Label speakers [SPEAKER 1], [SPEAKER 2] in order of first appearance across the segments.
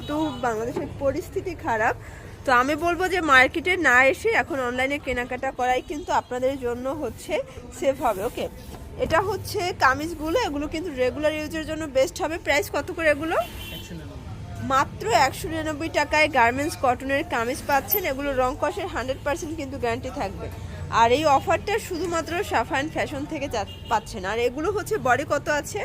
[SPEAKER 1] যেহেতু বাংলাদেশের পরিস্থিতি খারাপ, তো আমি বলব যে মার্কেটে না এসে এখন অনলাইনে কেনাকাটা করাই কিন্তু আপনাদের জন্য হচ্ছে সেফ হবে ওকে এটা হচ্ছে কামিজগুলো, এগুলো কিন্তু রেগুলার ইউজের জন্য বেস্ট হবে। প্রাইস কত করে এগুলো? মাত্র একশো নিরানব্বই টাকায় গার্মেন্টস কটনের কামিজ পাচ্ছেন। এগুলো রং কষের হান্ড্রেড পার্সেন্ট কিন্তু গ্যারান্টি থাকবে। আর এই অফারটা শুধুমাত্র সাফান ফ্যাশন থেকে পাচ্ছেন। আর এগুলো হচ্ছে বডি কত আছে?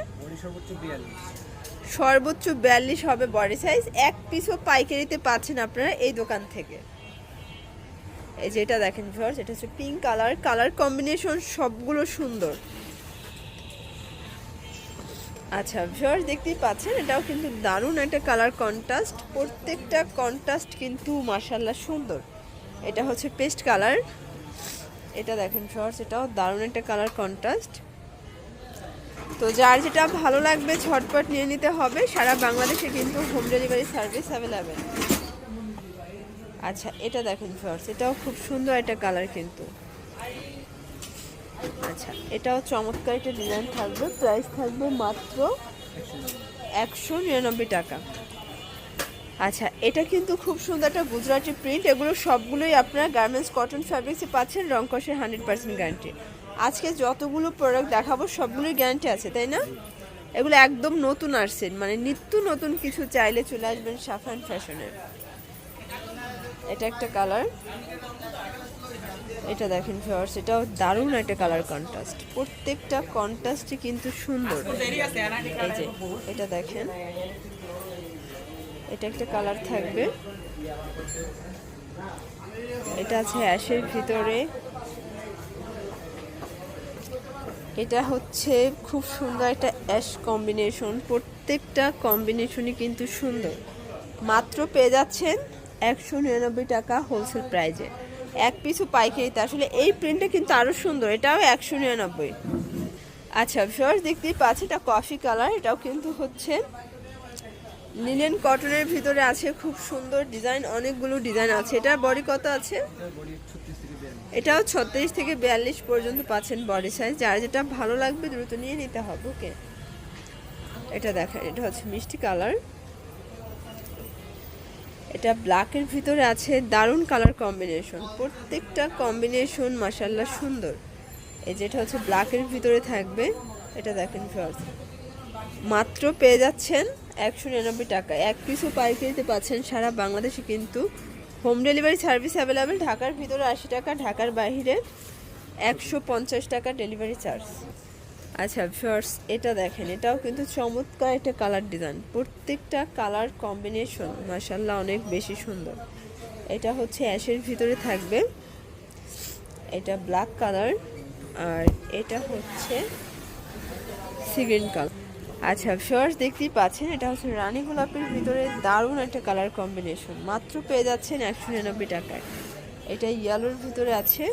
[SPEAKER 2] সর্বোচ্চ বিয়াল্লিশ
[SPEAKER 1] হবে বডি সাইজ এক পিসও পাইকারিতে পাচ্ছেন আপনারা এই দোকান থেকে। এই যে এটা দেখেন ভিউয়ার্স এটা হচ্ছে পিঙ্ক কালার কালার কম্বিনেশন সবগুলো সুন্দর। আচ্ছা ভিউয়ার্স দেখতেই পাচ্ছেন, এটাও কিন্তু দারুণ একটা কালার কন্ট্রাস্ট প্রত্যেকটা কন্ট্রাস্ট কিন্তু মার্শাল্লাহ সুন্দর। এটা হচ্ছে পেস্ট কালার এটা দেখেন ভিউয়ার্স এটাও দারুণ একটা কালার কন্ট্রাস্ট তো যার যেটা ভালো লাগবে ঝটপট নিয়ে নিতে হবে। সারা বাংলাদেশে কিন্তু হোম ডেলিভারি সার্ভিস অ্যাভেলেবেল আচ্ছা এটা দেখেন ফার্স এটাও খুব সুন্দর একটা কালার কিন্তু। আচ্ছা এটাও চমৎকার একটা ডিজাইন থাকবে। প্রাইস থাকবে মাত্র একশো নিরানব্বই টাকা। আচ্ছা এটা কিন্তু খুব সুন্দর একটা গুজরাটি প্রিন্ট এগুলো সবগুলোই আপনারা গার্মেন্টস কটন ফ্যাব্রিক্সে পাচ্ছেন। রং কষের হান্ড্রেড পার্সেন্ট গ্যারান্টি আজকে যতগুলো প্রোডাক্ট দেখাবো সবগুলোই গ্যারান্টি আছে, তাই না? এগুলো একদম নতুন আসছেন মানে নিত্য নতুন কিছু চাইলে চলে আসবেন সাফান ফ্যাশনের। এটা একটা কালার এটা দেখেন ফিওর্স এটাও দারুণ একটা কালার কন্ট্রাস্ট প্রত্যেকটা কন্ট্রাস্টই কিন্তু সুন্দর। এই যে, এটা দেখেন। এটা একটা কালার থাকবে। এটা আছে অ্যাশের ভিতরে। এটা হচ্ছে খুব সুন্দর একটা অ্যাশ কম্বিনেশন প্রত্যেকটা কম্বিনেশনই কিন্তু সুন্দর। মাত্র পেয়ে যাচ্ছেন একশো নিরানব্বই টাকা হোলসেল প্রাইজে এক পিছু পাইকারিতে। আসলে এই প্রিন্টটা কিন্তু আরও সুন্দর। এটাও একশো নিরানব্বই। আচ্ছা ফিওর্স দেখতেই পাচ্ছি এটা কফি কালার এটাও কিন্তু হচ্ছে লিনেন কটনের ভিতরে আছে। খুব সুন্দর ডিজাইন অনেকগুলো ডিজাইন আছে। এটা বডি কত আছে
[SPEAKER 2] বডি ছত্রিশ থেকে বিয়াল্লিশ
[SPEAKER 1] এটাও ছত্রিশ থেকে বিয়াল্লিশ পর্যন্ত পাচ্ছেন বডি সাইজ যার যেটা ভালো লাগবে দ্রুত নিয়ে নিতে হবে ওকে এটা দেখেন এটা হচ্ছে মিষ্টি কালার এটা ব্ল্যাকের ভিতরে আছে, দারুণ কালার কম্বিনেশন প্রত্যেকটা কম্বিনেশন মাসাল্লাহ সুন্দর। এই যেটা হচ্ছে ব্ল্যাকের ভিতরে থাকবে। এটা দেখেন মাত্র পেয়ে যাচ্ছেন একশো নিরানব্বই টাকা এক পিসও পাইকারিতে পাচ্ছেন সারা বাংলাদেশে কিন্তু। হোম ডেলিভারি সার্ভিস অ্যাভেলেবেল, ঢাকার ভিতরে আশি টাকা, ঢাকার বাইরে একশো পঞ্চাশ টাকা ডেলিভারি চার্জ। আচ্ছা ফার্স এটা দেখেন, এটাও কিন্তু চমৎকার একটা কালার ডিজাইন প্রত্যেকটা কালার কম্বিনেশন মাসাল্লাহ অনেক বেশি সুন্দর। এটা হচ্ছে অ্যাশের ভিতরে থাকবে। এটা ব্ল্যাক কালার আর এটা হচ্ছে সিগ্রিন কালার আচ্ছা শর্টস দেখতেই পাচ্ছেন এটা হচ্ছে রানী গোলাপের ভিতরে দারুণ একটা কালার কম্বিনেশন মাত্র পেয়ে যাচ্ছেন একশো নিরানব্বই টাকায়। এটা ইয়েলোর ভিতরে আছে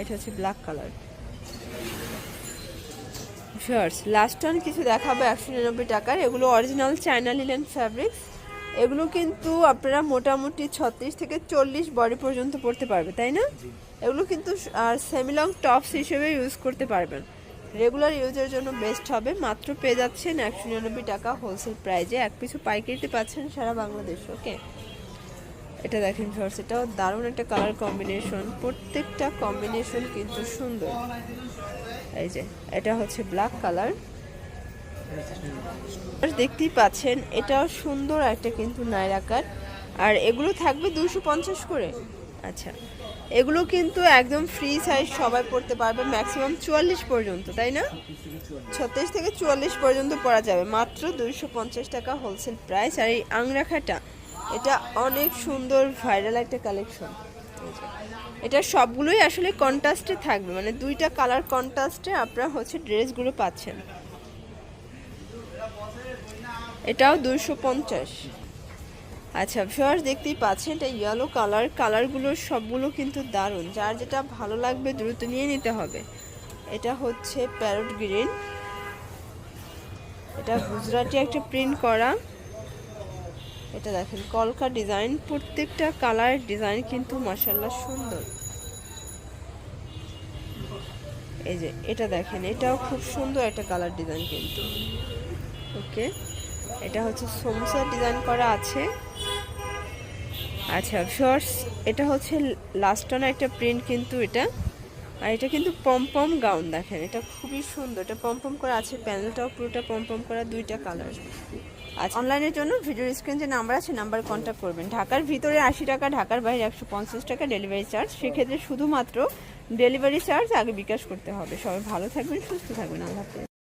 [SPEAKER 1] এটা হচ্ছে black colour shorts last one কিছু দেখাবো একশো নিরানব্বই টাকার। এগুলো অরিজিনাল চায়না লিলেন ফ্যাব্রিক্স এগুলো কিন্তু আপনারা মোটামুটি ছত্রিশ থেকে চল্লিশ বডি পর্যন্ত পড়তে পারবে তাই না? এগুলো কিন্তু আর সেমিলং টপস হিসেবে ইউজ করতে পারবেন। রেগুলার ইউজের জন্য বেস্ট হবে। মাত্র পেয়ে যাচ্ছেন একশো নিরানব্বই টাকা হোলসেল প্রাইজে এক পিছু পাইকারিতে পাচ্ছেন সারা বাংলাদেশ ওকে এটা দেখেন শর্টস এটাও দারুণ একটা কালার কম্বিনেশন প্রত্যেকটা কম্বিনেশন কিন্তু সুন্দর। এই যে, এটা হচ্ছে ব্ল্যাক কালার দেখতেই পাচ্ছেন, এটাও সুন্দর একটা কিন্তু নাইরাকার। আর এগুলো থাকবে দুশো পঞ্চাশ করে। আচ্ছা। এগুলো কিন্তু একদম ফ্রি সাইজ সবাই পড়তে পারবে ম্যাক্সিমাম চুয়াল্লিশ পর্যন্ত, তাই না? ছত্রিশ থেকে চুয়াল্লিশ পর্যন্ত পড়া যাবে। মাত্র দুইশো পঞ্চাশ টাকা হোলসেল প্রাইস আর এই আংরাখাটা, এটা অনেক সুন্দর ভাইরাল একটা কালেকশন এটা সবগুলোই আসলে কন্ট্রাস্টে থাকবে মানে দুইটা কালার কন্ট্রাস্টে আপনারা হচ্ছে ড্রেসগুলো পাচ্ছেন। এটাও দুইশো পঞ্চাশ। আচ্ছা ভিউয়ার্স দেখতেই পাচ্ছেন, এটা ইয়েলো কালার কালারগুলো সবগুলো কিন্তু দারুণ। যার যেটা ভালো লাগবে দ্রুত নিয়ে নিতে হবে। এটা হচ্ছে প্যারট গ্রিন এটা গুজরাটি একটা প্রিন্ট করা। এটা দেখেন, কলকা ডিজাইন প্রত্যেকটা কালার ডিজাইন কিন্তু মাসাল্লাহ সুন্দর। এই যে, এটা দেখেন, এটাও খুব সুন্দর একটা কালার ডিজাইন কিন্তু। ওকে এটা হচ্ছে সমোসা ডিজাইন করা আছে। আচ্ছা শর্টস এটা হচ্ছে লাস্টনা একটা প্রিন্ট কিন্তু এটা। আর এটা কিন্তু পমপম গাউন দেখেন, এটা খুবই সুন্দর। এটা পমপম করা আছে প্যানেলটাও পুরোটা পমপম করা, দুইটা কালার আচ্ছা অনলাইনের জন্য ভিডিও স্ক্রিন যে নাম্বার আছে নাম্বারে কন্ট্যাক্ট করবেন। ঢাকার ভিতরে আশি টাকা, ঢাকার বাইরে একশো পঞ্চাশ টাকা ডেলিভারি চার্জ সেক্ষেত্রে শুধুমাত্র ডেলিভারি চার্জ আগে বিকাশ করতে হবে। সবাই ভালো থাকবেন, সুস্থ থাকবেন। আল্লাহ